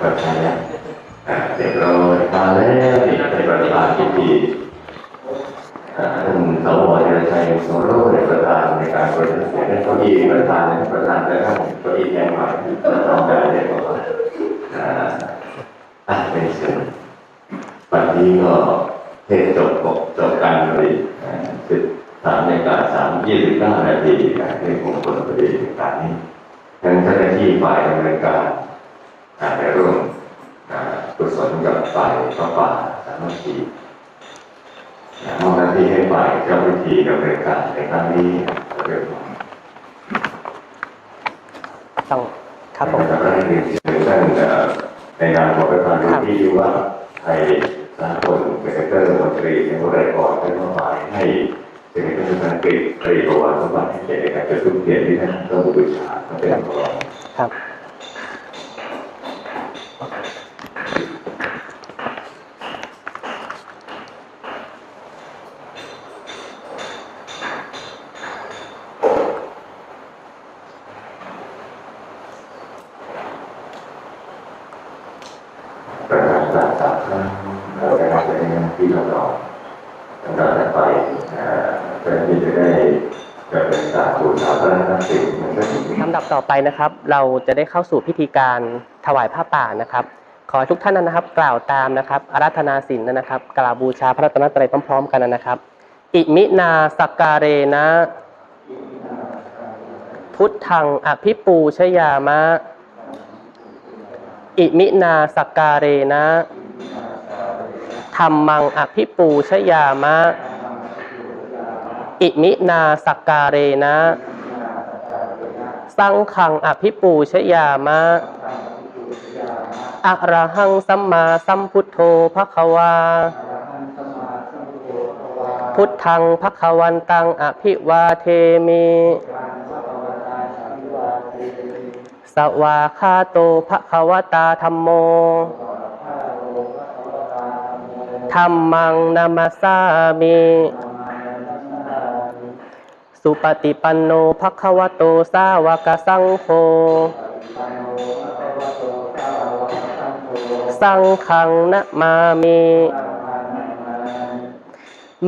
กประชาชนอ่าเรียบร้อยมาแล้วในประธานพิธีอ่าท่านสวเดชชัยโซโรในประธานในการประชุมเสียงในเก้าอี้ประธานในประธานและท่านเก้าอี้แทนใหม่ประธานได้เลยบอกว่าอ่าอะเป็นเสียงวันนี้ก็เทศจบจบการบริสิบสามนาฬิกาสามยี่สิบเก้านาทีการเทศมงคลพอดีการนี้ทั้งเจ้าหน้าที่ฝ่ายดำเนินการ อ่าได้ร่วมกุศลกับฝ่ายพระป่าสามัคคีมอบหน้าที่ให้ฝ่ายเจ้าพิธีดำเนินการในครั้งนี้เรื่องของต้องครับผมการได้เรียนเชิญท่านในนามของประธานรุ่นที่ว่าไทยสากลเซกเตอร์มนตรีในวรายกรได้มอบหมายให้เซกเตอร์การกรีกตรีประวัติสมบัติให้เกียรติในการจะทุ่มเทที่ท่านต้องบูชาเป็นของครับ ประกาศสามสามครั้งเราจะรับในที่เราลองลำดับต่อไปเอ่อเพื่อที่จะได้ดำเนินการบูชาพระรัตนตรัยมันก็ถึง ลำดับต่อไปนะครับ เราจะได้เข้าสู่พิธีการถวายผ้าป่านะครับ ขอทุกท่านนะครับ กล่าวตามนะครับอาราธนาศีลนะครับ กล่าวบูชาพระรัตนตรัยพร้อม ๆ กันนะครับ อิมินาสกการเรนะพุทธังอภิปูชยามะ อิมินาสกการเรนะธรรมังอภิปูชยามะ อิมินาสกการเรนะ สังขังอภิปูชยามะ อะระหังสัมมาสัมพุทโธภควา พุทธังภควันตังอภิวาเทมิสวาคาโตภควตาธรรมโมธรรมังนามาสามิ สุปฏิปันโนภควโตสาวกสังโฆสังขังนะมามิ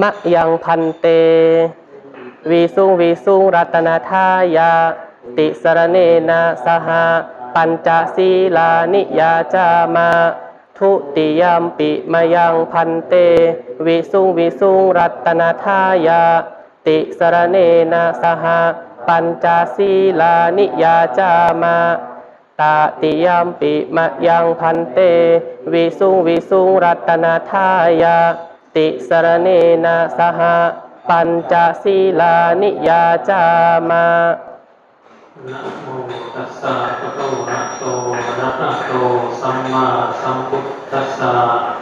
มะยังพันเตวิสุงวิสุงรัตนาทายา ติสรเนนะสหปัญจศีลานิยาจามาทุติยามปิมายังพันเต วิสุงวิสุงรัตนาทายา ติสรเนนะสหปัญจศีลานิยาจามาตาติยามปิมะยังพันเต วิสุงวิสุงรัตนาทายาติสรเนนะสหปัญจศีลานิยาจามานะโมตัสสะภะคะวะโตอะระหะโตสัมมาสัมพุทธัสสะ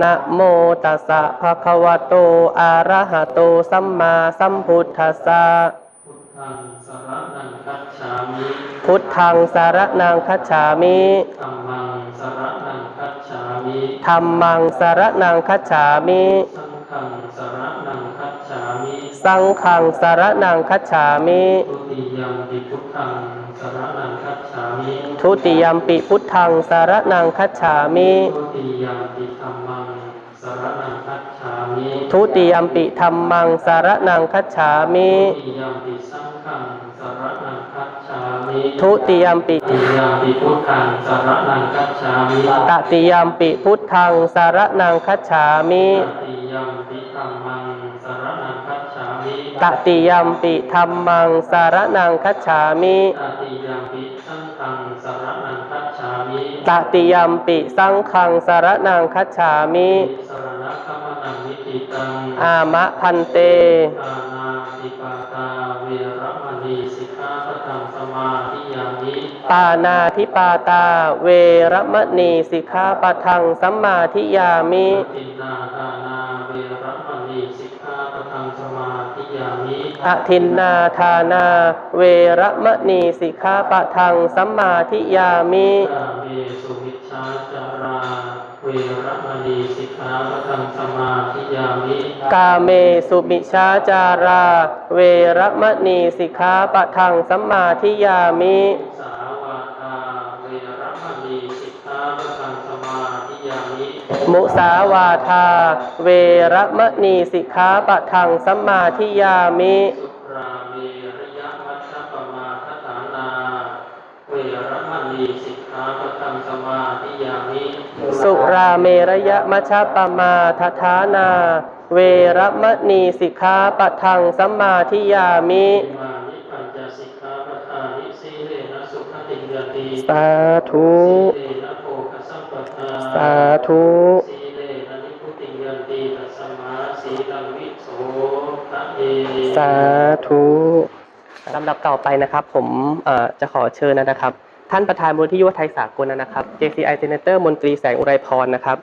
นะโมตัสสะภะคะวะโต อะระหะโต สัมมาสัมพุทธัสสะ พุทธังสรณังคัจฉามิพุทธังสารนังคัจฉามิธัมมังสรณังคัจฉามิธัมมังสารนังคัจฉามิสังฆังสรณังคัจฉามิ สังฆังสารนังคัจฉามิทุติยมปิพุทธังสรณังคัจฉามิทุติยมปิพุทธังสารนังคัจฉามิ ทุติยมปิธรรมังสารนังคัจฉามิทุติยมปิสังฆังสรณังคัจฉามิทุติยมปิทุติยมปิพุทธังสรณังคัจฉามิตติยมปิพุทธังสารนังคัจฉามิตติยมปิธัมมังสรณังคัจฉามิตติยมปิธรรมังสารนังคัจฉามิตติยมปิสังฆังสรณังคัจฉามิตติยมปิสังฆังสารนังคัจฉามิสรณคัมมังนิติตัง อามะพันเตอานาติปาตาเวรมณีสิกขาปะทังสสมาธิยามิปานาทิปาตาเวระมณีสิกขาปะทังสัมมาทิยามิตินนาทานาเวรมณีสิกขาปะทังสมาธิยามิอทินนาทานา เวระมณีสิกขาปะทังสัมมาทิยามิกาเมสุมิชฌาจาราเวรมณีสิ กขาปะทังสมาธิยามิกาเมสุมิชาจารา เวระมณีสิกขาปะทังสัมมาทิยามิสาวาทาเวรมณีสิกขาปะทังสมาธิยามิมุสาวาทาเวระมณีสิกขาปะทังสัมมาทิยามิสุ สุราเมระยะมัชฌปมาทฐานา เวระมณีสิกขาปะทังสัมมาทิยามิอิมานิปัญจสิกขาปทานิสีเลนะสุขติยติสาธุสีเลนะโภคสัมปทาสาธุสีเลนะนิพุติยันติตัสสมาสีลังวิโสทะเอสาธุลำดับต่อไปนะครับ ผมเอ่อจะขอเชิญนะครับ ท่านประธานมูลที่ยุวไทยสากลนะครับ JCI Senator มนตรีแสงอุไรพรนะครับ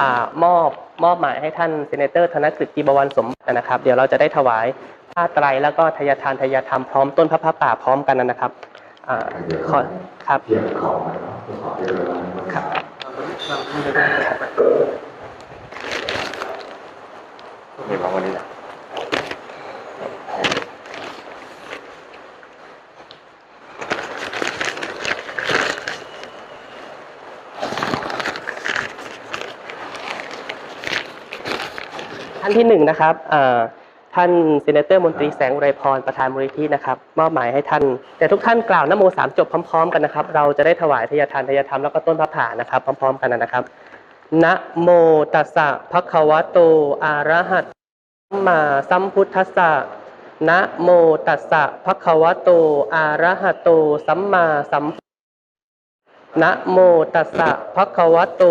อามอบมอบหมายให้ท่าน Senator ธนกฤษจีบวรสมบัตินะครับ เดี๋ยวเราจะได้ถวายผ้าไตรแล้วก็ทายทานทายธรรมพร้อมต้นพระพระป่าพร้อมกันนะครับอ่าขอครับเทียบของมันเนาะขอให้เรียบร้อยครับนี่ของวันนี้แหละ ท่านที่หนึ่งนะครับท่านเซเนเตอร์มนตรีแสงอุไรพรประธานมูลนิธินะครับมอบหมายให้ท่าน แต่ทุกท่านกล่าวนโมสามจบพร้อมๆ กันนะครับ เราจะได้ถวายทายทานทายธรรมแล้วก็ต้นพระผ่านะครับ พร้อม ๆ กันนะครับนะโมตัสสะภะคะวะโตอะระหะโตสัมมาสัมพุทธัสสะนะโมตัสสะภะคะวะโตอะระหะโตสัมมาสัมพุทธัสสะนะโมตัสสะภะคะวะโต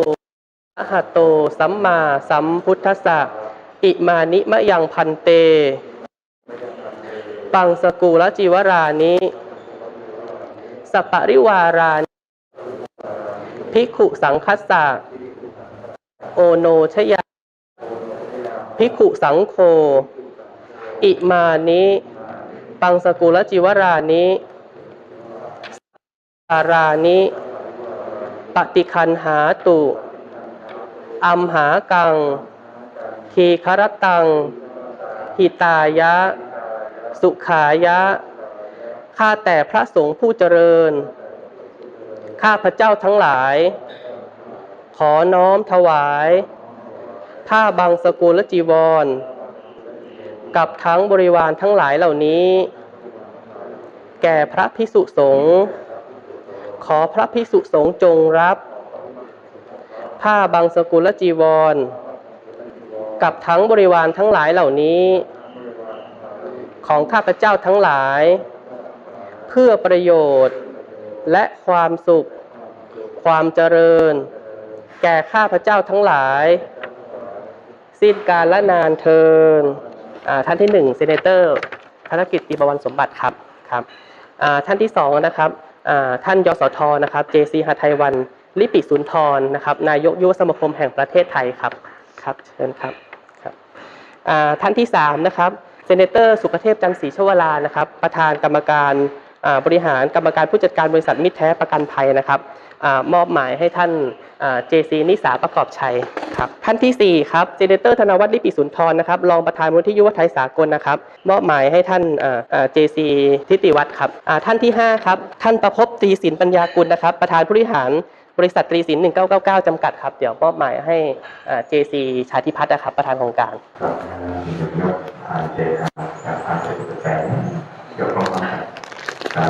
อะหะโตสัมมาสัมพุทธัสสะ อิมานิมะยังพันเต ปังสกูลจิวรานิสปปริวารานิภิกขุสังคัสสะโอโนชยาภิกขุสังโฆอิมานิปังสกุลจิวรานิอารานิปฏิคันหาตุอัมหากัง ทีครตัง หิตายะ สุขายะ ข้าแต่พระสงฆ์ผู้เจริญ ข้าพระเจ้าทั้งหลาย ขอน้อมถวาย ผ้าบางสกุลจีวร กับทั้งบริวารทั้งหลายเหล่านี้ แก่พระพิสุสงฆ์ขอพระพิสุสงฆ์จงรับ ผ้าบางสกุลจีวร กับทั้งบริวารทั้งหลายเหล่านี้ ของข้าพเจ้าทั้งหลาย เพื่อประโยชน์และความสุข ความเจริญ แก่ข้าพเจ้าทั้งหลาย สิ้นการละนานเทินท่านที่หนึ่งเซเนเตอร์ธนกิจตีบวรสมบัติครับครับท่านที่สองนะครับท่านยสทนะครับ JC หทัยวันลิปิสุนทรนะครับ นายกยุวสมาคมแห่งประเทศไทยครับ ครับ เชิญครับ ท่านที่สามนะครับเซเนเตอร์สุขเทพจันทร์ศรีชวรานะครับประธานกรรมการบริหารกรรมการผู้จัดการบริษัทมิตรแท้ประกันภัยนะครับอมอบหมายให้ท่านอ่า JC นิสาประกอบชัยครับท่านที่สี่ครับเซเนเตอร์ธนวัฒน์ลิปิสุนทรนะครับรองประธานมูลที่ยุวไทยสากลนะครับ มอบหมายให้ท่านอ่าอ่า JC ทิติวัฒน์ครับท่านที่ห้าครับ ท่านประพบตีสินปัญญากุลนะครับ ประธานผู้บริหาร บริษัทตรีสิน 1999 จำกัดครับ เดี๋ยวมอบหมายให้อ่า JC ชาธิพัฒน์นะครับ ประธานโครงการครับยกยกผ่านเจครับผ่านเจตุแสงยกลงมาอ่า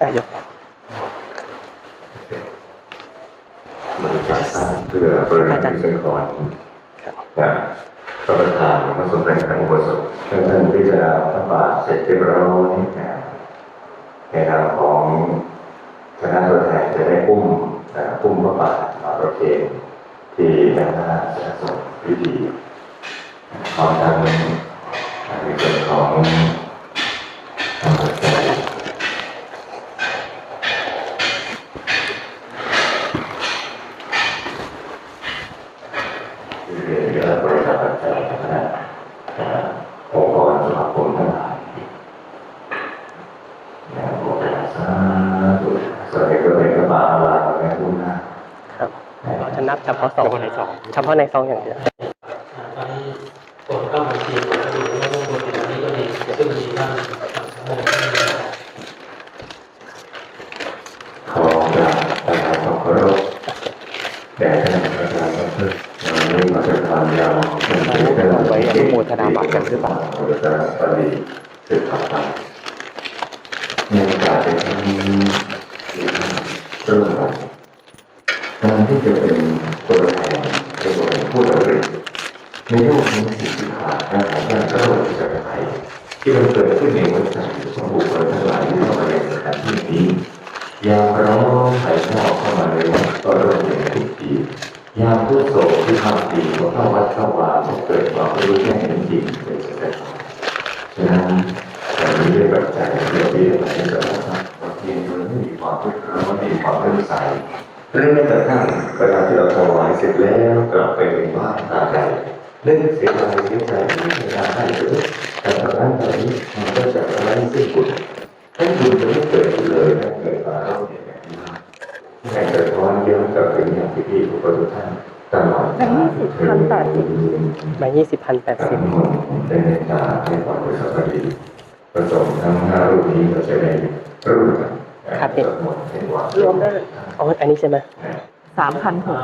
อะยกบริจาคทานเพื่อบริจาคสิ่งของ กับประธานพระสมเด็จพระอุปสมบทท่านพิจารณาพระบาทเสร็จเรียบร้อยนะในนามของคณะตัวแทนจะได้อุ้มเอ่อพุ่มพระบาทมาประเคนที่ด้านหน้าสนสมพิธีของทั้งในส่วนของทางใจ ที่เรียนเรื่องบริษัทปัจจัยคณะองค์กรสมาคมทั้งหลายนะโมตัสสะธุส่วนในกระเป็นกระบาลาแม่ทุนนะครับ เราจะนับเฉพาะซองเฉพาะในซองอย่างเดียวตอนนี้ผลเข้าบัญชีก็ดีแล้วก็บนติดอันนี้ก็ดีซึ่งมีท่านโมงขอกราบประธานความเคารพแด่ท่านประธานดรวันนี้มาป็นความยาวเป็นเรื่องไว้อนุโมทนาบัตรกันหรือเปล่าปฏิสืบต่อไปในโอกาสในครั้งนี้เริ่มต้น การที่จะเป็นตัวแทนเป็นตัวแทนผู้ดำริในโลกนี้สิ่งที่ขาดการของการกระโดดจากไทยที่มันเกิดขึ้นในวัฏจักรของบุคคลทั้งหลายที่เข้ามาในสถานที่นี้ยามร้องไถ่ชอบเข้ามาในวัดก็เริ่มเป็นทุกทียามผู้โศกที่ทำดีก็เข้าวัดเข้าวาเกิดความรู้แจ้งเห็นจริงเป็นสถานฉะนั้นแต่นี้ได้วยปัจจัยเดียวที่เราจะต้องทำบางทีมันไม่มีความรู้มันไม่มีความเลื่อมใสเรื่องแม้กระทั่งเวลาที่เราถวายเสร็จแล้วกลับไปเป็นบ้านตาใจเรื่องเสียใจเสียใจไม่มีทาให้เลยแต่ตอนนั้นตอนนี้มันก็จะอะไร้ซึ่งบุญให้บุญจะไม่เกิดเลยถ้าเกิดมาเราเนี่ยแบบนี้แต่เกิดวันเดียวกลับถึงอย่างที่พี่ผู้ประทุท่าน ตลอดแบงค์ยี่สิบพันแปดสิบมายี่สิบพันแปดทั้สิบงหมดได้เมตตาให้ความบริสุทธิ์ดีประสงค์ทั้งห้ารูปนี้เราจะได้รู้กันสวดมนต์ให้ความรวมได้เลยอ๋ออันนี้ใช่ไหมสามพันหก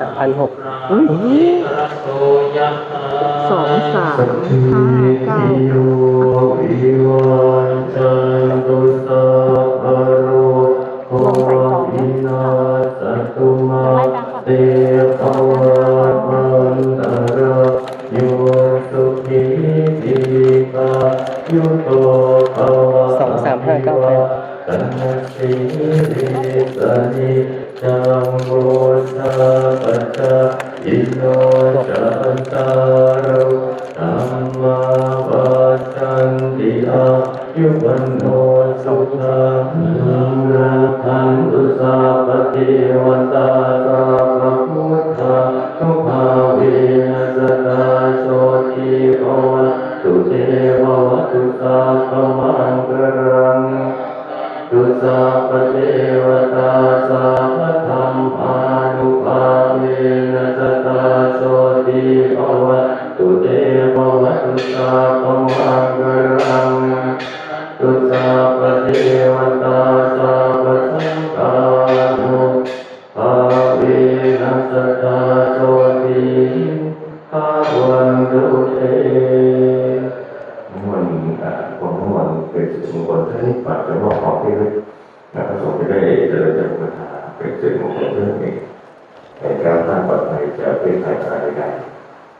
สามพันหกอุ๊ยรัตโตยะหาสองสามสัพพิห้าเก้า สองสามห้าเก้าแปดตัณสีริสนิจังโมสาปัจจาอิโนจันตารโธรรมาวัฏันติอายุวันโนสุขังรักขันตุสัพพะเทวตา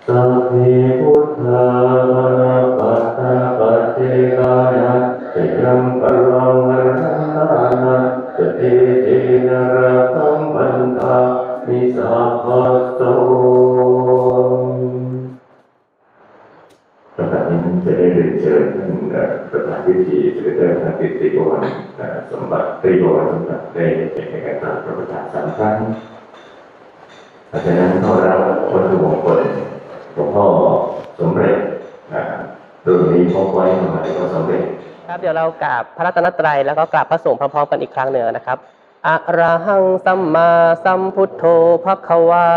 สัพเพพุทธานาปัตตาปัจเจกายะเจยังปะลังวรันตานะสติเจนระตังปันตามิสัพพโตสถานนี้นั้จะได้เรียนเชิญท่านประธานพิธีเสด็จเดินทางติติโกนสมบัติตรีโกนสมบัติได้เป็นการตามพระประธานสามครั้งเพราะฉะนั้นก็รับวัตถุมงคลหลวงพ่อสมเด็จนะรุ่นนี้พ ไว้ทำไมก็สำเร็จครับเดี๋ยวเรากราบพระรัตนตรัยแล้วก็กราบพระสงฆ์พร้อมๆกันอีกครั้งหนึ่งนะครับอะระหังสัมมาสัมพุทโธภควา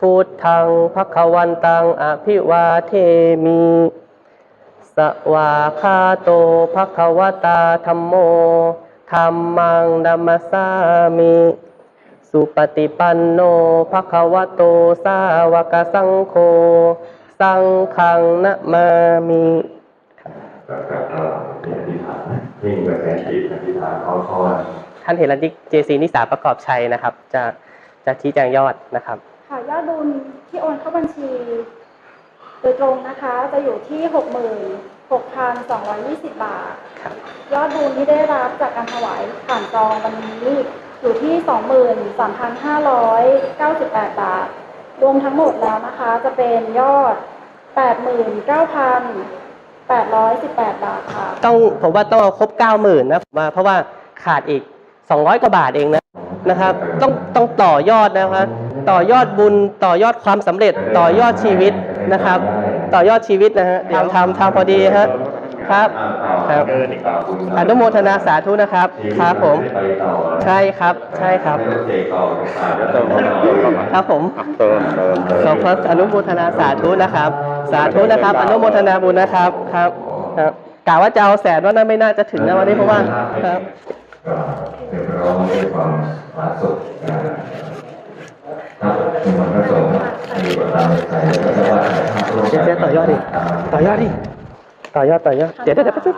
พุทธังภควันตังอภิวาเทมิสวาคาโตภควตาธรรมโมธรรมังดัมสสามิสุปฏิปันโนภควโตสาวกสังโฆสังฆังนะมามิ ก็ก็มีอธิษฐานนะยิ่งกระแสจิตอธิษฐานขอพรท่านเฮรันดิกเจซีนิสาประกอบชัยนะครับ จะจะชี้แจงยอดนะครับ ค่ะยอดบุญที่โอนเข้าบัญชี โดยตรงนะคะจะอยู่ที่หกหมื่นหกพันสองร้อยยี่สิบบาทครับยอดบุญที่ได้รับจากการถวายผ่านจองวันนี้อยู่ที่23,598บาทรวมทั้งหมดแล้วนะคะ จะเป็นยอด 89,818 บาทค่ะ ต้องผมว่าต้องเอาครบเก้าหมื่นนะผมว่าเพราะว่าขาดอีกสองร้อยกว่าบาทเองนะนะครับ ต้องต้องต่อยอดนะครับ ต่อยอดบุญต่อยอดความสำเร็จต่อยอดชีวิตนะครับ ต่อยอดชีวิตนะฮะเดี๋ยวทำทำพอดีฮะครับครับอนุโมทนาสาธุนะครับครับผม ใช่ครับใช่ครับครับผมเติมเติมเติมขอพระอนุโมทนาสาธุนะครับ สาธุนะครับ อนุโมทนาบุญนะครับครับครับกล่าวว่าจะเอาแสนว่านั้นไม่น่าจะถึงนะวันนี้เพราะว่าครับก็เรียบร้อยด้วยความผาสุกนะครับมีมันประสงค์มีบทตามในใจแล้วก็ว่าถ่ายภาพร่วมเจ๊เจ๊ต่อยอดดิต่อยอดดิต่อยอดต่อยอดเดี๋ยวเดี๋ยวเดี๋ยวแป๊บนึง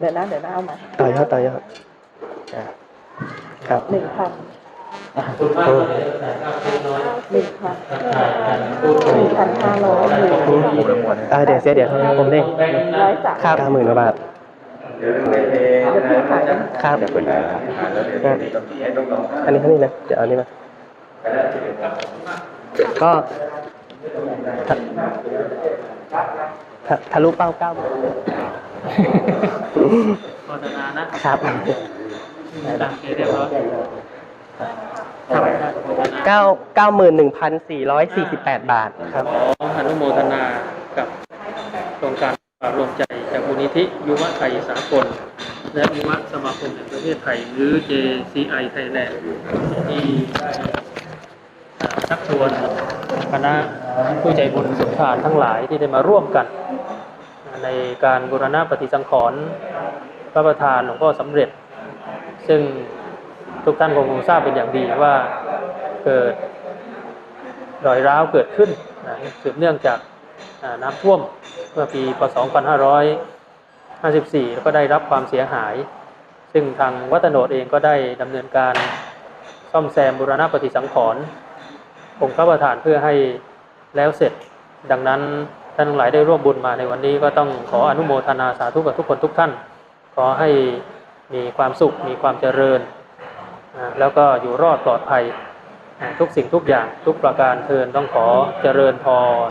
เดี๋ยวนะเดี๋ยวนะเอามาต่อยอดต่อยอดอะครับหนึ่งพัน คุณมากเลยแต่ก็เป็นน้อยหนึ่งพันถ่ายกันพูดหนึ่งพันห้าร้อยหนึ่งอ่าเดี๋ยวเสียเดี๋ยวผมเด้งแบงค์นะร้อยสามครับเก้าหมื่นกว่าบาทเดี๋ยวพี่ขายครับเดี๋ยวคนะครับอันนี้เท่านี้นะ เดี๋ยวเอาอันนี้มา ก็ทะลุเป้าเก้าหมื่นโฆษณานะครับต่างเกเรียบร้อย ครับโฆษณาเก้าเก้าหมื่นหนึ่งพันสี่ร้อยสี่สิบแปดบาทครับขออนุโมทนากับโครงการรวมใจจากมูลนิธิยุวไทยสากล และยุวสมาคมแห่งประเทศไทย หรือ JCI Thailand ที่ได้อ่าชักชวนคณะผู้ใจบุญสุนทานทั้งหลายที่ได้มาร่วมกัน ในการบูรณะปฏิสังขรณ์พระประธานหลวงพ่อสำเร็จ ซึ่ง ทุกท่านคงทราบเป็นอย่างดีว่าเกิดรอยร้าวเกิดขึ้นนะสืบเนื่องจากน้ำท่วมเมื่อปีพศ 2554 แล้วก็ได้รับความเสียหาย ซึ่งทางวัดโนดเองก็ได้ดำเนินการซ่อมแซมบูรณะปฏิสังขรณ์องค์พระประธานเพื่อให้แล้วเสร็จ ดังนั้นท่านทั้งหลายได้ร่วมบุญมาในวันนี้ก็ต้องขออนุโมทนาสาธุกับทุกคนทุกท่าน ขอให้มีความสุขมีความเจริญ แล้วก็อยู่รอดปลอดภัย ทุกสิ่งทุกอย่างทุกประการเทินต้องขอเจริญพร